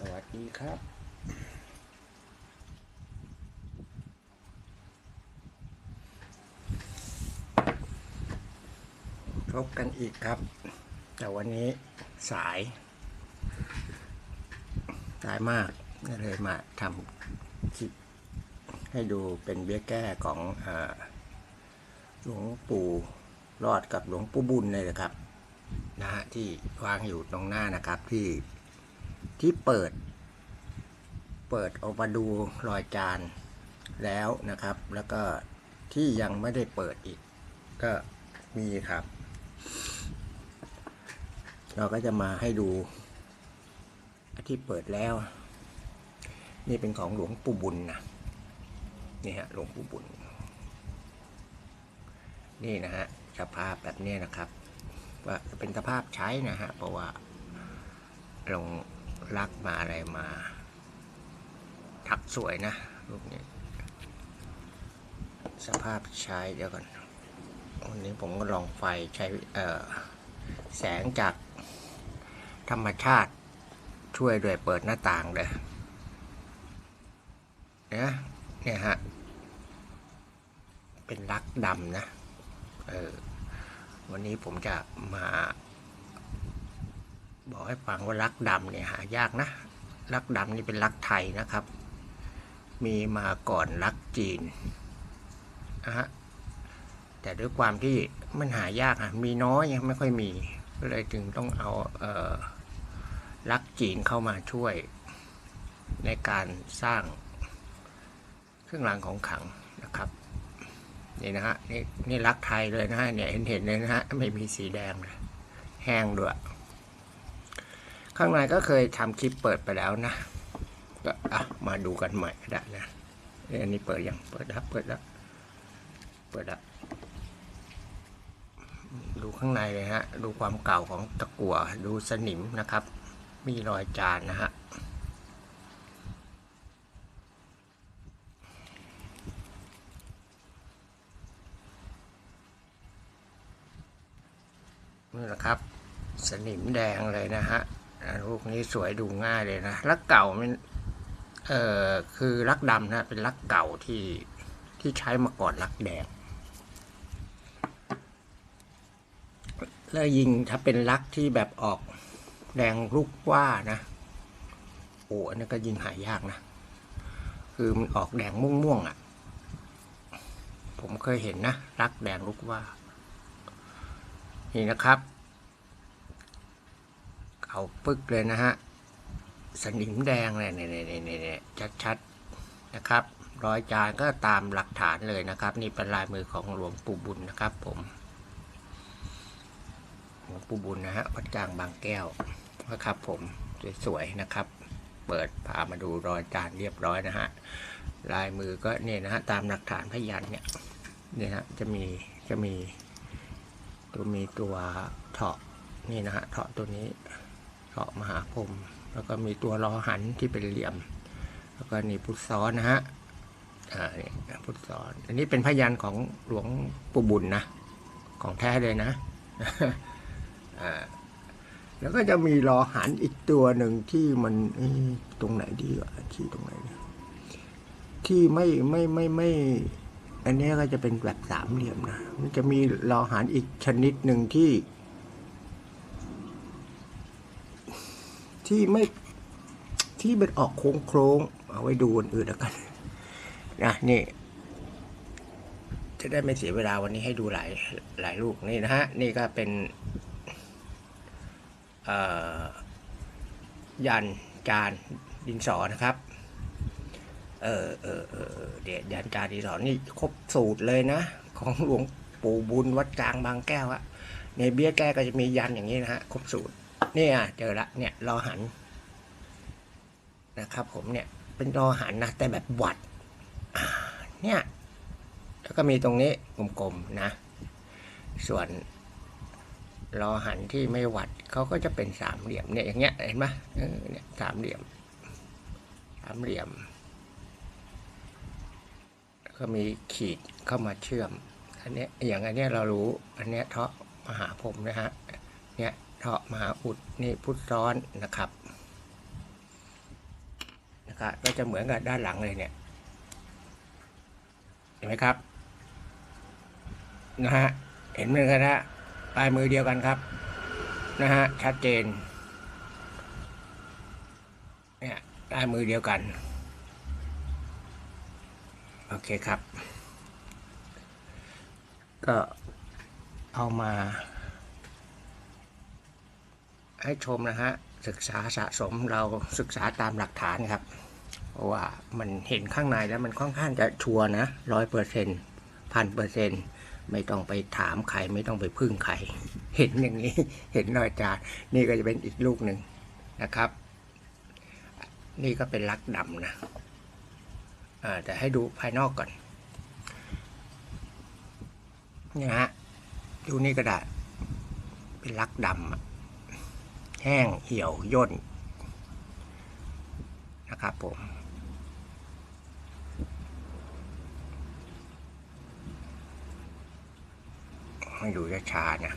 สวัสดีครับพบกันอีกครับ แต่วันนี้สาย สายมากก็เลยมาทำคลิปให้ดูเป็นเบี้ยแก้ของอหลวงปู่รอดกับหลวงปู่บุญเลยนะครับนะฮะที่วางอยู่ตรงหน้านะครับที่ ที่เปิด เปิดออกมาดูรอยจานแล้วนะครับ แล้วก็ที่ยังไม่ได้เปิดอีก ก็มีครับ เราก็จะมาให้ดูที่เปิดแล้ว นี่เป็นของหลวงปู่บุญนะนี่ฮะหลวงปู่บุญ นี่นะฮะสภาพแบบนี้นะครับ ว่าเป็นสภาพใช้นะฮะเพราะว่าลง รักมาอะไรมาถักสวยนะรูปนี้ สภาพใช้เดี๋ยวก่อนวันนี้ผมก็ลองไฟใช้แสงจากธรรมชาติช่วยด้วยเปิดหน้าต่างเลยเนี่ยเนี่ยฮะ เป็นลักดำนะ เออ วันนี้ผมจะมา บอกให้ฟังว่าลักดำเนี่ยหายากนะลักดำนี่เป็นลักไทยนะครับ มีมาก่อนลักจีนนะฮะแต่ด้วยความที่มันหายากอะมีน้อยยังไม่ค่อยมีก็เลยจึงต้องเอาเอ่อลักจีนเข้ามาช่วยในการสร้างเครื่องรางของขังนะครับนี่นะฮะนี่นี่รักไทยเลยนะฮะเนี่ยเห็นเห็นเลยนะฮะไม่มีสีแดงเลยแห้งด้วย ข้างในก็เคยทำคลิปเปิดไปแล้วนะก็อะมาดูกันใหม่ก็ได้นะเอ้ยอันนี้เปิดยังเปิดแล้วเปิดแล้วเปิดแล้วดูข้างในเลยฮะ ดูความเก่าของตะกั่วดูสนิมนะครับ มีรอยจานนะฮะนี่แหละครับ สนิมแดงเลยนะฮะ ลูกนี้สวยดูง่ายเลยนะลักเก่ามันเอ่อคือลักดำนะเป็นลักเก่าที่ที่ใช้มาก่อนลักแดงแล้วยิงถ้าเป็นลักที่แบบออกแดงลูกว่านะโอ้อันนี้ก็ยิงหายากนะ คือมันออกแดงม่วงๆอะ ผมเคยเห็นนะลักแดงลูกว่า นี่นะครับ เอาปึกเลยนะฮะ สนิมแดงเลยเนี่ยเนี่ยเนี่ยเนี่ยชัดๆนะครับรอยจานก็ตามหลักฐานเลยนะครับ นี่เป็นลายมือของหลวงปู่บุญนะครับ ผมหลวงปู่บุญนะฮะวัดกลางบางแก้วนะครับ ผมสวยๆนะครับ เปิดพามาดูรอยจานเรียบร้อยนะฮะลายมือก็เนี่ยนะฮะตามหลักฐานพยานเนี่ยเนี่ยฮะจะมีจะมีตัวมีตัวเถาะนี่นะฮะเถาะตัวนี้ เถาะมหาพรมแล้วก็มีตัวล้อหันที่เป็นเหลี่ยม แล้วก็นี่พุทธซ้อนนะฮะอ่านี่พุทธซ้อน อันนี้เป็นพยานของหลวงปู่บุญนะ ของแท้เลยนะอ่าแล้วก็จะมีล้อหันอีกตัวหนึ่งที่มันอ๊ะตรงไหนดีวะที่ตรงไหนที่ไม่ไม่ไม่ไม่ อันนี้ก็จะเป็นแบบสามเหลี่ยมนะ มันจะมีรอหารอีกชนิดหนึ่งที่ ที่ไม่ที่เป็นออกโค้งโค้งเอาไว้ดูอันอื่นแล้วกันนะนี่ จะได้ไม่เสียเวลาวันนี้ให้ดูหลายหลายลูกนี่นะฮะนี่ก็เป็นยันจานดินสอนะครับ เออเออเออเดี๋ยยันจาดีสอนนี่ครบสูตรเลยนะ ของหลวงปู่บุญวัดกลางบางแก้วอะในเบี้ยแก้ก็จะมียันอย่างนี้นะฮะครบสูตร นี่ยเจอละเนี่ยรอหันนะครับผมเนี่ยเป็นรอหันนะแต่แบบวัดเนี่ยแล้วก็มีตรงนี้กลมๆนะ ส่วนรอหันที่ไม่วัดเขาก็จะเป็นสามเหลี่ยมเนี่ยอย่างเงี้ยเห็นไหมเนี่ยสามเหลี่ยมสามเหลี่ยมก็มีขีดเข้ามาเชื่อม อันเนี้ยอย่างอันเนี้ยเรารู้ อันเนี้ยเทาะมหาพรมนะฮะ เนี่ย ทาะมหาอุดนี่พุทธซ้อนนะครับนะครับก็จะเหมือนกับด้านหลังเลยเนี่ยเห็นไหมครับนะฮะเห็นเหมือนกันนะปลายมือเดียวกันครับนะฮะชัดเจนเนี่ยปลายมือเดียวกันโอเคครับ ก็เอามา ให้ชมนะฮะ ศึกษาสะสมเราศึกษาตามหลักฐานครับว่ามันเห็นข้างในแล้วมันค่อนข้างจะชัวร์นะร้อยเปอร์เซ็นต์พันเปอร์เซ็นต์ไม่ต้องไปถามใครไม่ต้องไปพึ่งใคร เห็นอย่างนี้เห็นรอยจานนี่ก็จะเป็นอีกลูกหนึ่งนะครับ นี่ก็เป็นลักดำนะแต่ให้ดูภายนอกก่อนนี่ฮะดูนี่ก็ได้เป็นลักดำ แห้งเหี่ยวย่นนะครับผมให้ดูช้าๆนะ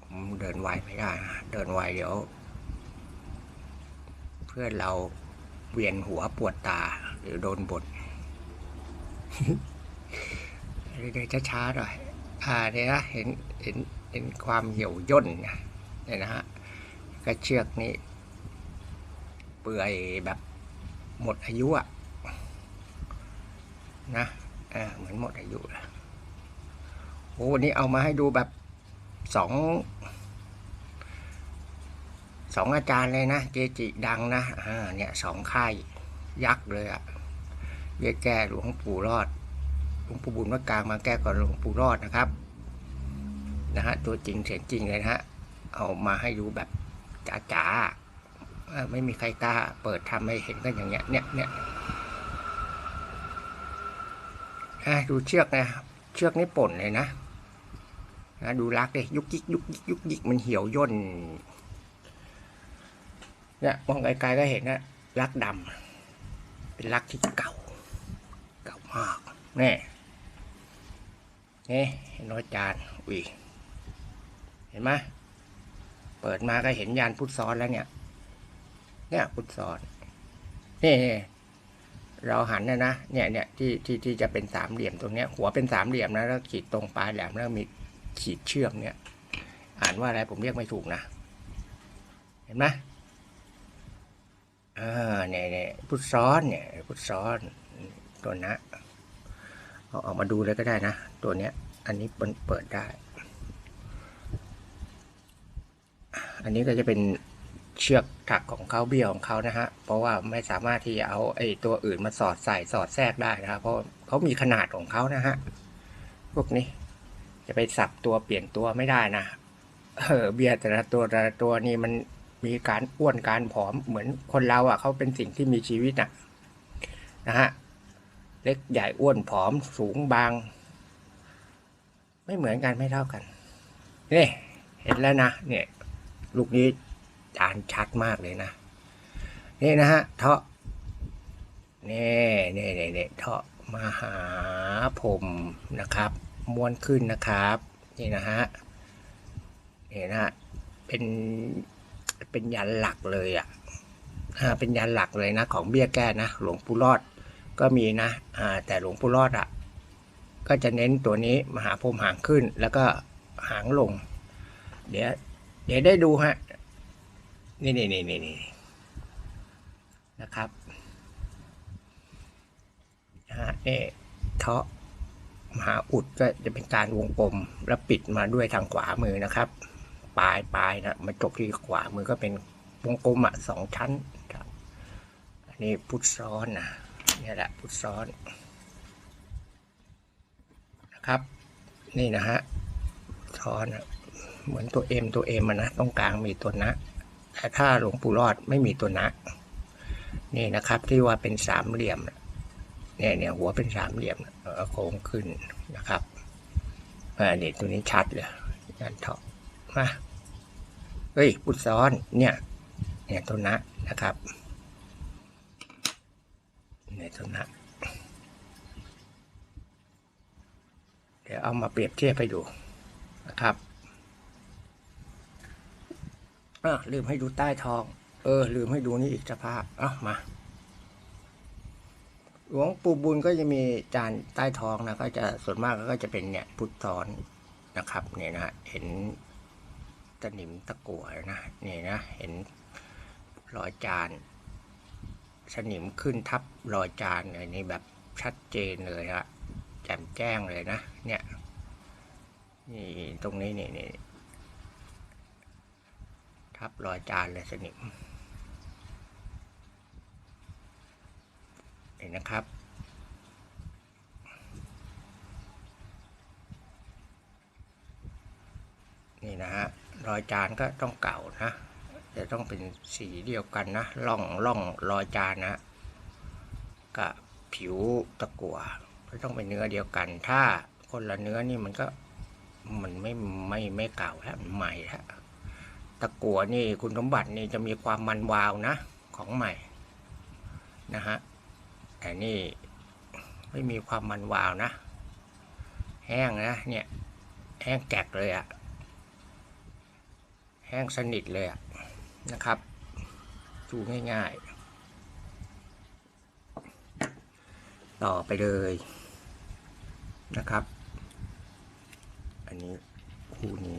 ผมเดินไวไม่ได้นะเดินไวเดี๋ยว เพื่อนเราเวียนหัวปวดตา หรือโดนบดเดินช้าๆหน่อยอ่าเนี่ยนะเห็นเห็น เห็นความเหี่ยวย่นเนี่ยนะฮะกระเชือกนี่เปื่อยแบบหมดอายุอะนะเออเหมือนหมดอายุนะโอ้วันนี้เอามาให้ดูแบบสองสองอาจารย์เลยนะเกจิดังนะอ่าเนี่ยสองค่ายยักษ์เลยอะเรียแก้หลวงปู่รอดหลวงปู่บุญวัดกลางมาแก้ก่อนหลวงปู่รอดนะครับ นะฮะตัวจริงเสียงจริงเลยนะฮะเอามาให้ดูแบบจ๋าๆเอ่อไม่มีใครกล้าเปิดทำให้เห็นกันอย่างเงี้ยเนี่ยเนี่ยดูเชือกนะเชือกนี่ป่นเลยนะนะดูลักดิยุกยิกยุกยิกยุกยิกมันเหี่ยวย่นเนี่ยมองไกลๆก็เห็นนะลักดำเป็นลักที่เก่า เก่ามากนี่นี่นรอยจานอุ้ย เห็นไหมเปิดมาก็เห็นยานพุทธซ้อนแล้วเนี่ย เนี่ยพุทธซ้อนนี่เราหันนะนะเนี่ยเนี่ยที่ที่ที่จะเป็นสามเหลี่ยมตรงเนี้ย หัวเป็นสามเหลี่ยมนะแล้วขีดตรงปลายแหลมแล้วมีขีดเชื่อมเนี่ย อ่านว่าอะไรผมเรียกไม่ถูกนะ เห็นไหมอ่าเนี่ยเนี่ยพุทธซ้อนเนี่ยพุทธซ้อนตัวนะเอาออกมาดูเลยก็ได้นะ ตัวเนี้ย อันนี้เปิดได้ อันนี้ก็จะเป็นเชือกถักของเขาเบี้ยวของเขานะฮะ เพราะว่าไม่สามารถที่จะเอาไอ้ตัวอื่นมาสอดใส่สอดแทรกได้นะครับเพราะเขามีขนาดของเขานะฮะ พวกนี้ จะไปสับตัวเปลี่ยนตัวไม่ได้นะ เออเบียร์แต่ละตัวแต่ละตัวนี่มันมีการอ้วนการผอมเหมือนคนเราอะเขาเป็นสิ่งที่มีชีวิตนะนะฮะ เล็กใหญ่อ้วนผอมสูงบาง ไม่เหมือนกันไม่เท่ากัน นี่ เห็นแล้วนะเนี่ย ลูกนี้จานชัดมากเลยนะ นี่นะฮะเทาะนี่นี่นี่นี่เทาะมหาผมนะครับม้วนขึ้นนะครับนี่นะฮะนี่นะฮะเป็นเป็นยันหลักเลยอะอ่าเป็นยันหลักเลยนะ ของเบี้ยแก้นะ หลวงปู่รอดก็มีนะอ่าแต่หลวงปู่รอดอะก็จะเน้นตัวนี้มหาพรมหางขึ้นแล้วก็หางลง เดี๋ยว ดี๋ยวได้ดูฮะ นี่นี่นี่นี่นี่นะครับนะฮะนี่เทาะมหาอุดก็จะเป็นการวงกลมแล้วปิดมาด้วยทางขวามือนะครับ ปลายปลายนะมาจบที่ขวามือก็เป็นวงกลมอะสองชั้นครับอันนี้พุทธซ้อนนะนี่แหละพุทธซ้อนนะครับ นี่นะฮะซ้อนอะ เหมือนตัวเอ็มตัวเอ็มนะตรงกลางมีตัวนะแต่ถ้าหลวงปู่รอดไม่มีตัวนะ นี่นะครับที่ว่าเป็นสามเหลี่ยมเนี่ยเนี่ยหัวเป็นสามเหลี่ยมโค้งขึ้นนะครับอ่านี่ตัวนี้ชัดเลยงานเถาะมาเฮ้ยพุทธซ้อนเนี่ยเนี่ยตัวนะนะครับเนี่ยตัวนะเดี๋ยวเอามาเปรียบเทียบให้ดูนะครับ อ่าลืมให้ดูใต้ท้อง เออ ลืมให้ดูนี่อีกสภาพเอะมาหลวงปู่บุญก็จะมีจานใต้ท้องนะก็จะส่วนมากก็จะเป็นเนี่ยพุทธซ้อนนะครับเนี่ยนะเห็นตะหนิมตะกั่วนะนี่นะเห็นรอยจานสนิมขึ้นทับรอยจานเลยนี่แบบชัดเจนเลยฮะแจ่มแจ้งเลยนะ เนี่ยนี่ตรงนี้นี่นี่ ทับรอยจานเลยสนิมเห็นนะครับ นี่นะฮะรอยจานก็ต้องเก่านะจะต้องเป็นสีเดียวกันนะล่องล่องรอยจานนะกับผิวตะกั่วก็ต้องเป็นเนื้อเดียวกัน ถ้าคนละเนื้อนี่มันก็มันไม่ไม่ไม่เก่าแล้วใหม่แล้ว ตะกั่วนี่คุณสมบัตินี่จะมีความมันวาวนะของใหม่นะฮะแต่นี่ไม่มีความมันวาวนะ แห้งนะเนี่ยแห้งแกกเลยอะแห้งสนิทเลยอะนะครับดูง่ายๆ ต่อไปเลยนะครับ อันนี้คู่นี้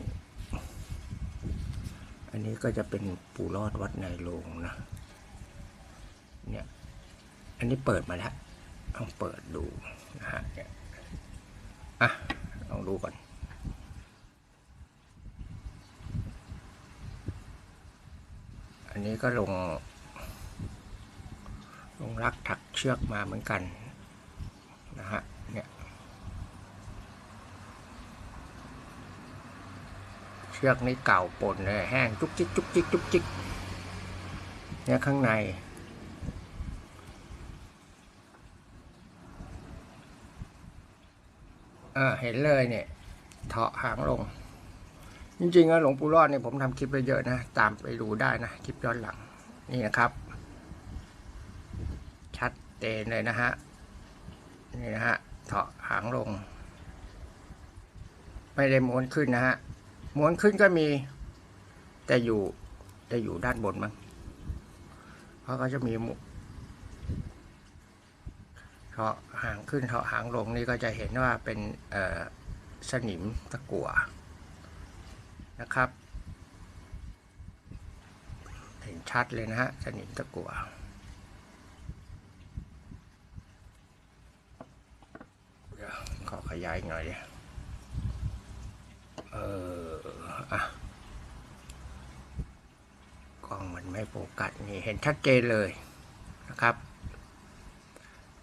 อันนี้ก็จะเป็นปูรอดวัดในโรงนะ เนี่ย อันนี้เปิดมาแล้วต้องเปิดดูนะฮะเนี่ยอะลองดูก่อนอันนี้ก็ลง ลงรักถักเชือกมาเหมือนกันนะฮะ เนี่ย เชือกนี้เก่าปนเลยแห้งจุกจิกจุกจิกจุกจิกเนี่ยข้างในอ่าเห็นเลยเนี่ยเถาะหางลง จริงๆอะหลวงปู่รอดเนี่ยผมทำคลิปไปเยอะนะ ตามไปดูได้นะ คลิปย้อนหลัง นี่นะครับ ชัดเจนเลยนะฮะ นี่นะฮะเถาะหางลง ไม่ได้ม้วนขึ้นนะฮะ ม้วนขึ้นก็มี แต่อยู่แต่อยู่ด้านบนมั้งเพราะเขาจะมีมุเถาะหางขึ้นเถาะหางลงนี่ก็จะเห็นว่าเป็นสนิมตะกั่วนะครับ เห็นชัดเลยนะฮะสนิมตะกั่วขอขยายหน่อยเออ อะกล้องมันไม่โฟกัสนี่เห็นชัดเจนเลยนะครับ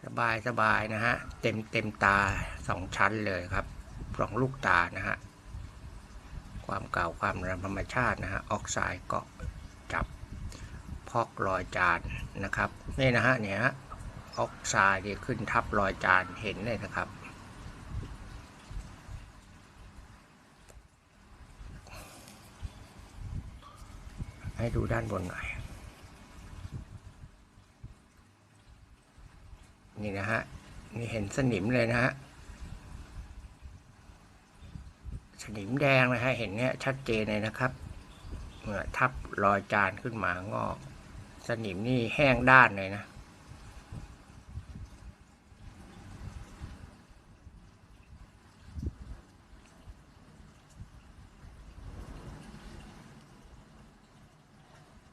สบายสบายนะฮะ เต็มเต็มตาสองชั้นเลยครับสองลูกตานะฮะ ความเก่าความธรรมชาตินะฮะ ออกไซด์เกาะจับพอกรอยจานนะครับ นี่นะฮะเนี่ยฮะออกไซด์นี่ขึ้นทับรอยจานเห็นเลยนะครับ ให้ดูด้านบนหน่อย นี่นะฮะ นี่เห็นสนิมเลยนะฮะ สนิมแดงนะฮะ เห็นเนี้ยชัดเจนเลยนะครับเมื่อทับรอยจานขึ้นมางอก สนิมนี่แห้งด้านเลยนะ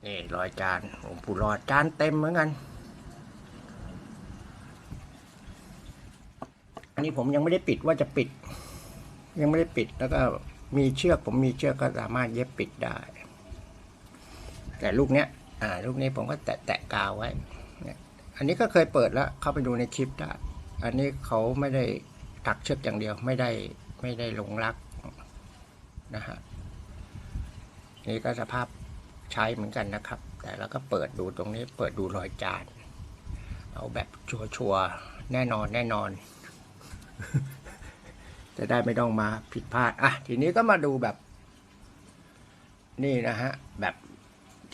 นี่รอยจานหลวงปู่รอดจานเต็มเหมือนกัน อันนี้ผมยังไม่ได้ปิดว่าจะปิด ยังไม่ได้ปิดแล้วก็มีเชือกผมมีเชือกก็สามารถเย็บปิดได้ แต่ลูกเนี้ย อ่า ลูกนี้ผมก็แตะแตะกาวไว้อันนี้ก็เคยเปิดแล้วเข้าไปดูในคลิปได้อันนี้เขาไม่ได้ถักเชือกอย่างเดียวไม่ได้ไม่ได้ลงรักนะฮะนี่ก็สภาพ ใช้เหมือนกันนะครับ แต่แล้วก็เปิดดูตรงนี้เปิดดูรอยจาน เอาแบบชัวร์ๆแน่นอนแน่นอน จะได้ไม่ต้องมาผิดพลาดอะทีนี้ก็มาดูแบบ นี่นะฮะ แบบ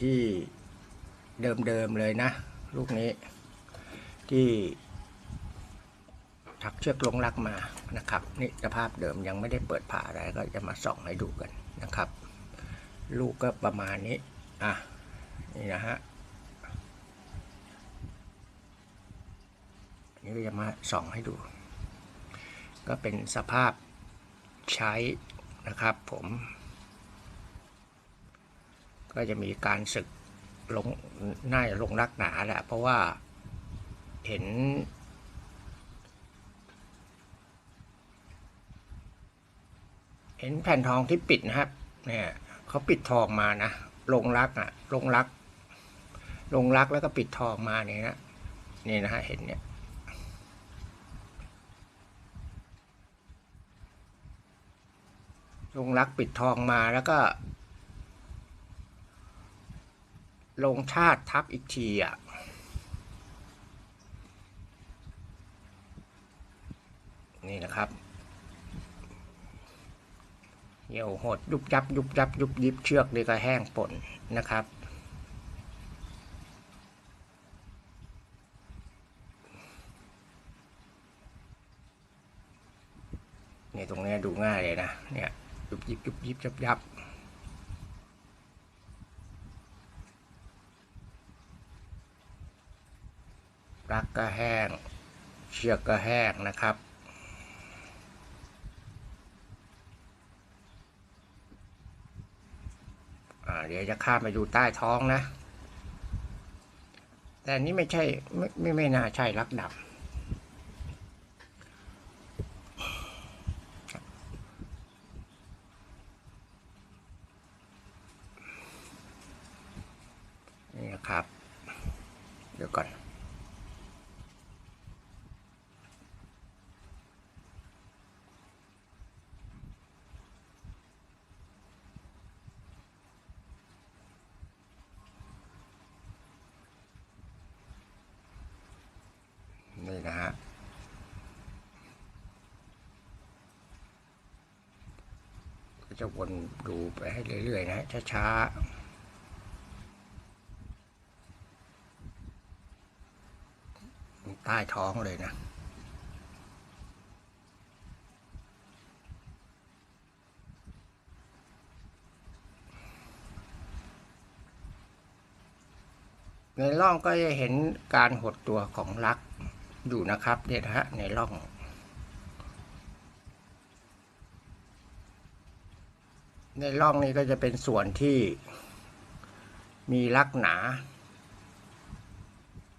ที่เดิมๆเลยนะ ลูกนี้ ที่ถักเชือกลงรักมานะครับนี่สภาพเดิมยังไม่ได้เปิดผ่าอะไรก็จะมาส่องให้ดูกันนะครับ ลูกก็ประมาณนี้ อะ นี่นะฮะนี่จะมาส่องให้ดู ก็เป็นสภาพใช้นะครับผม ก็จะมีการศึกลงน่าจะลงรักหนาแหละ เพราะว่าเห็น เห็นแผ่นทองที่ปิดนะครับ เนี่ยเขาปิดทองมานะ ลงรักอะ ลงรัก ลงรักแล้วก็ปิดทองมาเนี่ยนะนี่นะฮะเห็นเนี่ยลงรักปิดทองมาแล้วก็ ลงชาติทับอีกทีอะนี่นะครับ เหี่ยวหดยุบยับยุบยับยุบยิบเชือกนี่ก็แห้งป่นนะครับ เนี่ยตรงเนี้ยดูง่ายเลยนะเนี่ยยุบยิบยุบยิบยับยับรักก็แห้ง เชือกก็แห้งนะครับ อ่าเดี๋ยวจะข้ามไปดูใต้ท้องนะ แต่นี้ไม่ใช่ไม่ไม่ไม่น่าใช่ลักดำนี่นะครับ เดี๋ยวก่อนนะฮะ ก็ จะวนดูไปให้เรื่อยๆนะช้าๆใต้ท้องเลยนะในร่องก็จะเห็นการหดตัวของรักอยู่นะครับเนี่ยนะฮะในร่อง ในร่องนี้ก็จะเป็นส่วนที่มีลักหนา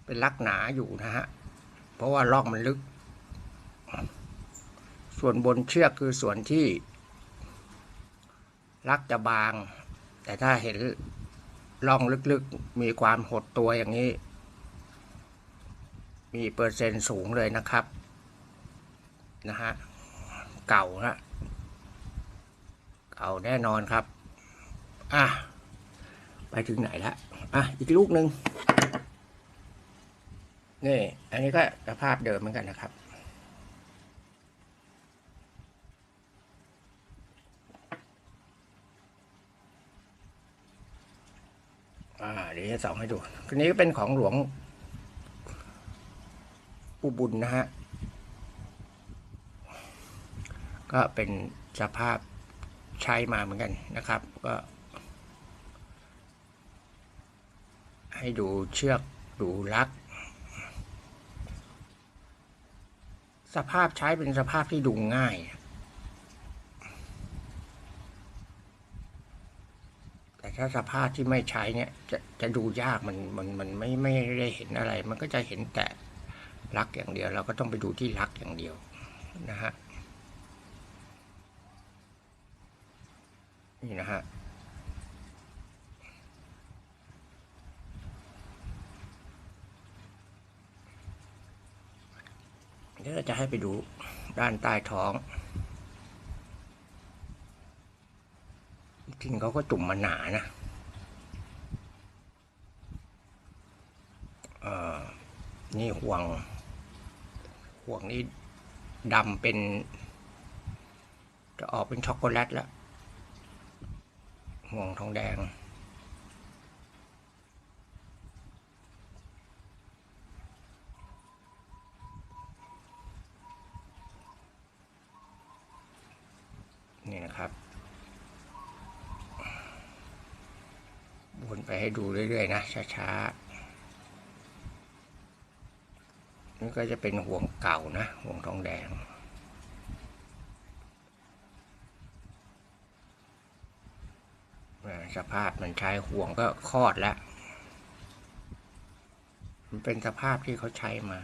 เป็นลักหนาอยู่นะฮะ เพราะว่าร่องมันลึก ส่วนบนเชือกคือส่วนที่ลักจะบาง แต่ถ้าเห็นร่องลึกๆ มีความหดตัวอย่างนี้ มีเปอร์เซ็นต์สูงเลยนะครับ นะฮะ เก่านะ เก่าแน่นอนครับ อะ ไปถึงไหนแล้วอะ อีกลูกหนึ่งนี่ อันนี้ก็สภาพเดิมเหมือนกันนะครับ อ่า เดี๋ยวจะส่องให้ดูทีนี้ก็เป็นของหลวงอุบุญนะฮะ ก็เป็นสภาพ ใช้มาเหมือนกันนะครับ ก็ ให้ดูเชือกดูลัก สภาพใช้เป็นสภาพที่ดูง่ายแต่ถ้าสภาพที่ไม่ใช้เนี่ยจะจะดูยากมันมันมันไม่ไม่ได้เห็นอะไร มันก็จะเห็นแต่ลักอย่างเดียว เราก็ต้องไปดูที่ลักอย่างเดียวนะฮะ นี่นะฮะเดี๋ยวเราจะให้ไปดูด้านใต้ท้องจริงเขาก็จุ่มมาหนานะอ่อนี่ห่วง ห่วงนี่ดำเป็น จะออกเป็นช็อกโกแลตแล้ว ห่วงทองแดง นี่นะครับ วนไปให้ดูเรื่อย ๆ นะ ช้า ๆ นี่ก็จะเป็นห่วงเก่านะ ห่วงทองแดง อ่า สภาพมันใช้ห่วงก็คลอดแล้ว มันเป็นสภาพที่เขาใช้มา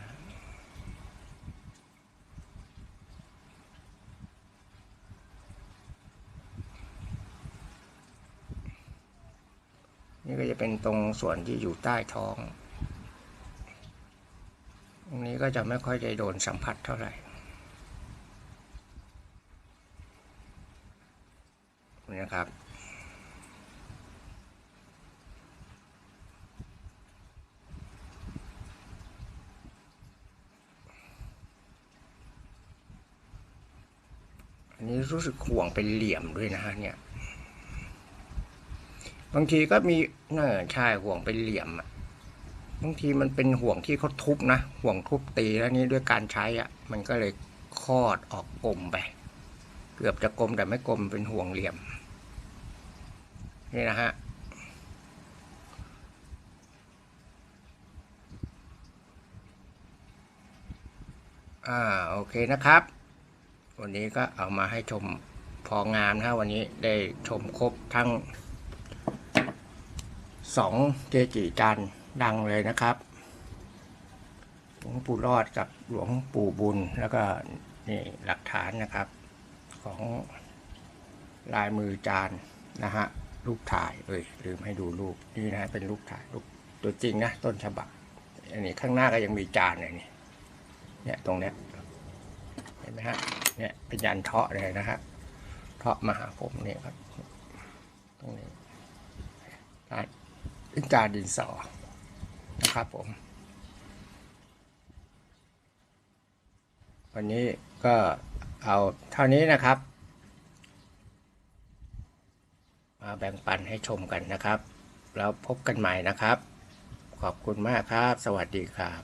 นี่ก็จะเป็นตรงส่วนที่อยู่ใต้ท้องตรงนี้ก็จะไม่ค่อยได้โดนสัมผัสเท่าไหร่นี่นะครับ นนี้รู้สึกห่วงเป็นเหลี่ยมด้วยนะฮะเนี่ย บางทีก็มีเน่าใช่ห่วงเป็นเหลี่ยมอะบางทีมันเป็นห่วงที่เขาทุบนะห่วงทุบตีแล้วนี่ด้วยการใช้อะมันก็เลยคลอดออกกลมไป เกือบจะกลมแต่ไม่กลมเป็นห่วงเหลี่ยม นี่นะฮะอ่าโอเคนะครับ วันนี้ก็เอามาให้ชมพองามนะวันนี้ได้ชมครบทั้งสองเกจิจันดังเลยนะครับ หลวงปู่รอดกับหลวงปู่บุญแล้วก็นี่หลักฐานนะครับ ของลายมือจานนะฮะรูปถ่ายเอ้ยลืมให้ดูรูปนี่นะเป็นรูปถ่ายรูปตัวจริงนะต้นฉบับอันนี้ข้างหน้าก็ยังมีจานเลยนี่เนี่ยตรงเนี้ยเห็นไหมฮะเนี่ยเป็นยันเทาะเลยนะฮะเทาะมาหาผมเนี่ยครับ ตรงนี้จานเป็นจานดินสอนะครับผม วันนี้ก็เอาเท่านี้นะครับ มาแบ่งปันให้ชมกันนะครับ แล้วพบกันใหม่นะครับ ขอบคุณมากครับ สวัสดีครับ